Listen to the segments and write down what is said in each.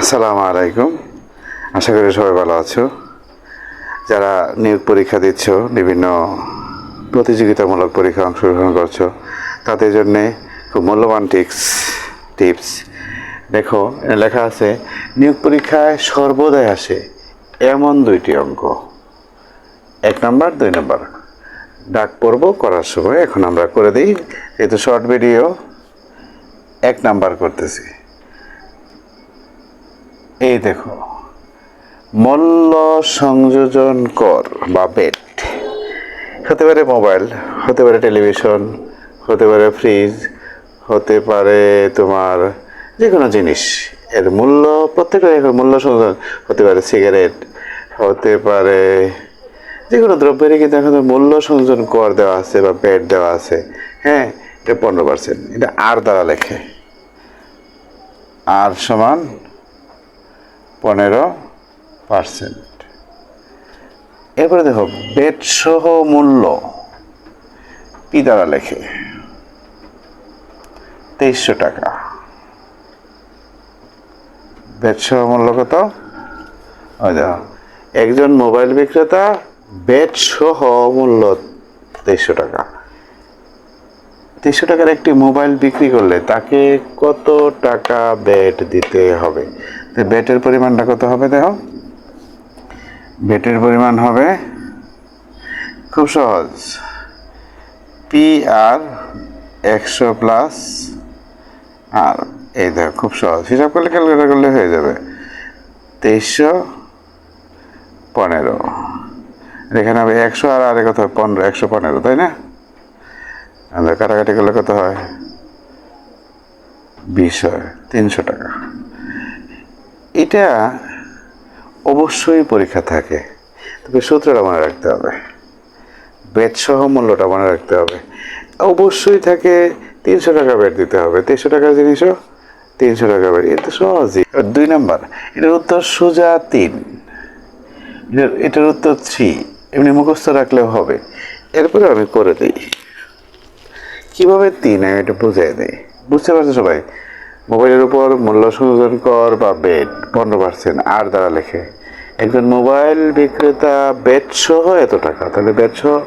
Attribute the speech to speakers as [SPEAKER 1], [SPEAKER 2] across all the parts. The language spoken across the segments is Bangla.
[SPEAKER 1] আসসালামু আলাইকুম। আশা করি সবাই ভালো আছো। যারা নিয়োগ পরীক্ষা দিচ্ছ, বিভিন্ন প্রতিযোগিতামূলক পরীক্ষা অংশগ্রহণ করছ, তাদের জন্যে খুব মূল্যবান টিপস টিপস। দেখো লেখা আছে, নিয়োগ পরীক্ষায় সর্বদাই আসে এমন দুইটি অঙ্ক। এক নাম্বার, দুই নাম্বার। ডাক পড়ব করার সময় এখন আমরা করে দিই, যেহেতু শর্ট ভিডিও, এক নাম্বার করতেছি। এই দেখো মূল্য সংযোজন কর বা বেট হতে পারে মোবাইল, হতে পারে টেলিভিশন, হতে পারে ফ্রিজ, হতে পারে তোমার যে কোনো জিনিস। এর মূল্য, প্রত্যেকটা মূল্য সংযোজন, হতে পারে সিগারেট, হতে পারে যে কোনো দ্রব্যেরই কিন্তু এখন মূল্য সংযোজন কর দেওয়া আছে বা বেট দেওয়া আছে। হ্যাঁ এটা পনেরো পার্সেন্ট এটা আর দ্বারা লেখে। আর সমান পনেরো পার্সেন্ট। এরপরে দেখো বেড সহ মূল্য। পি দ্বারা লেখে? তেইশশো টাকা। বেড সহ মূল্য কত? একজন মোবাইল বিক্রেতা বেড সহ মূল্য তেইশশো টাকা। তেইশশো টাকার একটি মোবাইল বিক্রি করলে তাকে কত টাকা বেট দিতে হবে? তো বেটের পরিমাণটা কত হবে দেখো? বেটের পরিমাণ হবে খুব সহজ। পি আর একশো প্লাস আর এই দেখো, খুব সহজ। হিসাব করলে ক্যালকুলেটার করলে হয়ে যাবে তেইশশো পনেরো। এখানে হবে একশো আর আরে কত? পনেরো, একশো পনেরো, তাই না? আমরা কাটাকাটি করলে কত হয়? বিশ হয়, তিনশো টাকা। এটা অবশ্যই পরীক্ষা থাকে। তবে সূত্রটা মনে রাখতে হবে। বেড সহ মূল্যটা মনে রাখতে হবে। অবশ্যই থাকে তিনশো টাকা বেড দিতে হবে। তিনশো টাকার জিনিসও তিনশো টাকা বেড এটা সহজই। দুই নাম্বার, এটার উত্তর সোজা তিন। এটার উত্তর থ্রি। এমনি মুখস্থ রাখলেও হবে। এরপরে আমি করে দিই। কীভাবে তিন আমি এটা বুঝিয়ে দিই? বুঝতে পারছ সবাই? মোবাইলের উপর মূল্য সংযোজন কর বা বেড, পনেরো পার্সেন্ট, আর দ্বারা লেখে। একজন মোবাইল বিক্রেতা সহ এত টাকা, তাহলে বেড সহ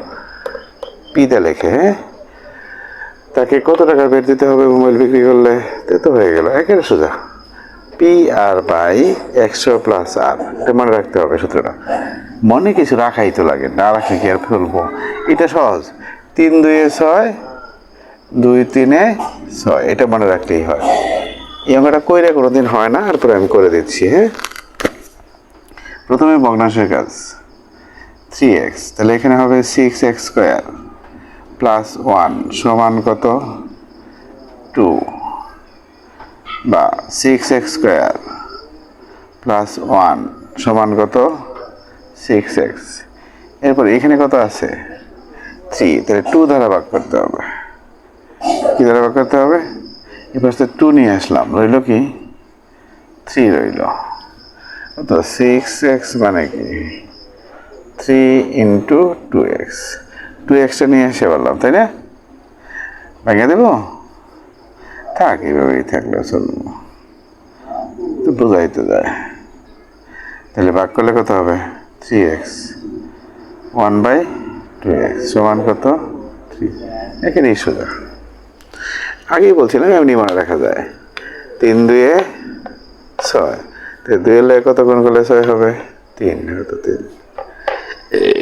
[SPEAKER 1] লেখে হ্যাঁ? তাকে কত টাকা বেড দিতে হবে মোবাইল বিক্রি করলে? তে তো হয়ে গেল একের সোজা। পি আর বাই একশো প্লাস আর, এটা মনে রাখতে হবে সূত্রটা। মনে কিছু রাখাই তো লাগে, না রাখলে কি আর ফেলব? এটা সহজ। তিন দুইয়ে ছয় দুই তিনে ছয়। এটা মনে রাখলেই হয়। এই অঙ্কটা কইরে কোনো দিন হয় না, তারপরে আমি করে দিচ্ছি হ্যাঁ? প্রথমে ভগ্নাংশের কাজ। থ্রি এক্স, তাহলে এখানে হবে six x square plus one সমান কত? টু বা six x square plus one সমান কত? Six x. এরপর এখানে কত আছে? থ্রি, তাহলে টু দ্বারা ভাগ করতে হবে। কি দ্বারা করতে হবে? এবার তো টু নিয়ে আসলাম। রইল কি? থ্রি রইল। তো সিক্স এক্স মানে কি? Three into two x two extra নিয়ে এসে বললাম, তাই না? ভেঙে দেবো? থাক, এইভাবেই থাকলে চলবো তো বোঝাই তো যায়। তাহলে ভাগ করলে কত হবে? Three x one by two x সমান কত? থ্রি এখানেই সোজা। আগেই বলছিলাম, এমনি মনে রাখা যায়। তিন দুয়ে ছয়। তো দুই কত গুণ করলে ছয় হবে? তিন হয়তো তিন।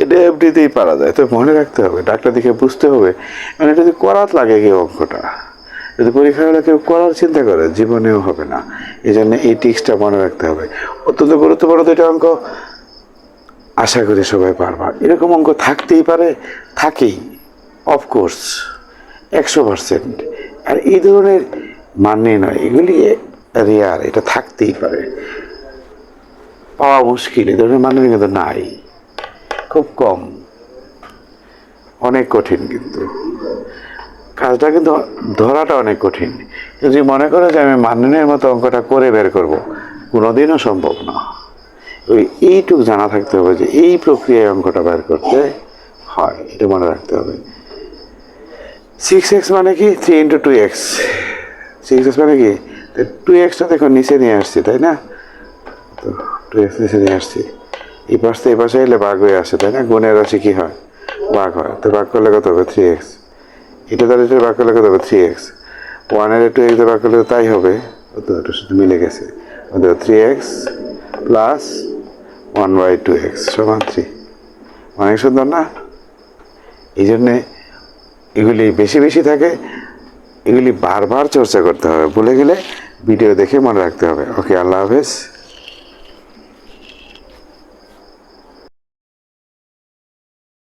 [SPEAKER 1] এটা এমনিতেই পারা যায়, তো মনে রাখতে হবে, ডাক্তার দেখে বুঝতে হবে। মানে এটা যদি করাত লাগে কেউ অঙ্কটা, যদি পরীক্ষা হলে কেউ করার চিন্তা করে, জীবনেও হবে না। এই জন্য এই টিক্সটা মনে রাখতে হবে। অত্যন্ত গুরুত্বপূর্ণ দুইটা অঙ্ক, আশা করি সবাই পারবা। এরকম অঙ্ক থাকতেই পারে, থাকেই অফকোর্স একশো পার্সেন্ট আর এই ধরনের মানে নয়, এগুলি রেয়ার এটা থাকতেই পারে। পাওয়া মুশকিল এ ধরনের মানে কিন্তু নাই। খুব কম। অনেক কঠিন কিন্তু। কাজটা কিন্তু ধরাটা অনেক কঠিন। যদি মনে করো যে আমি মাননের মতো অঙ্কটা করে বের করব, কোনোদিনও সম্ভব না। ওই এইটুক জানা থাকতে হবে যে এই প্রক্রিয়ায় অঙ্কটা বের করতে হয়, এটা মনে রাখতে হবে। সিক্স এক্স মানে কি? Three into two x six x মানে কি? টু এক্সটা দেখো নিচে নিয়ে আসছি, তাই না? তো টু এক্স নিচে নিয়ে আসছি। এই পাশ থেকে এই পাশে এলে বাঘ হয়ে আসে, তাই না? গুণের রাশি কী হয়? বাঘ হয়। তো বাঘ করলে কত হবে? থ্রি এক্স এটা তাহলে এটা ভাগ করলে কত হবে? থ্রি এক্স ওয়ানের টু এক্স বাঘ করলে তো তাই হবে। তো এটার সাথে মিলে গেছে। Three x plus one by two x সমান থ্রি অনেক সুন্দর না? এই জন্যে এগুলি বেশি বেশি থাকে, এগুলি বারবার চর্চা করতে হবে। বলে গেলে ভিডিও দেখে মনে রাখতে হবে। ওকে, আল্লাহ হাফেজ।